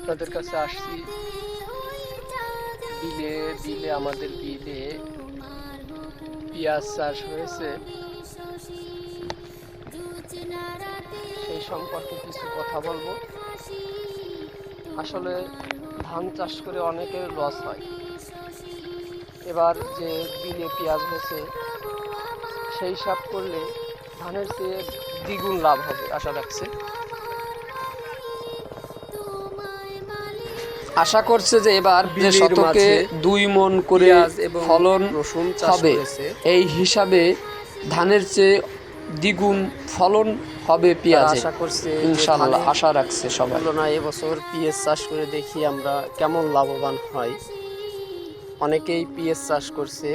আপনাদের কাছে আসছি। বিলে বিলে আমাদের বিলে পেঁয়াজ চাষ হয়েছে। সেই সম্পর্কে কিছু কথা বলব। আসলে ধান চাষ করে অনেকের লস হয়। এবার যে বিলে পেঁয়াজ হয়েছে, সেই হিসাব করলে ধানের চেয়ে দ্বিগুণ লাভ হবে, আশা রাখছে। আশা করছে যে এবার যে শতকে দুই মন করে ফলন হবে এই হিসাবে ধানের চেয়ে দ্বিগুণ ফলন হবে পেঁয়াজ। আশা করছে ইনশাআল্লাহ আশা রাখছে সবাই। তুলনায় এবছর পিএস চাষ করে দেখি আমরা কেমন লাভবান হয়। অনেকেই পিএস চাষ করছে।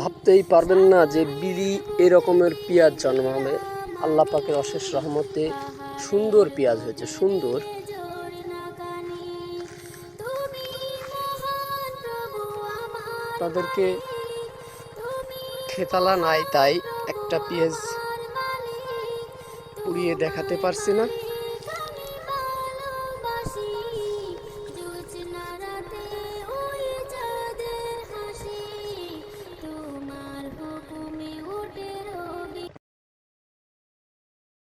ভাবতেই পারবেন না যে বিলি এরকমের পেঁয়াজ জন্মাবে আল্লাহ পাকের অশেষ রহমতে সুন্দর পেঁয়াজ হয়েছে, সুন্দর। তাদেরকে খেতালা নাই, তাই একটা পেঁয়াজ উড়িয়ে দেখাতে পারছি না।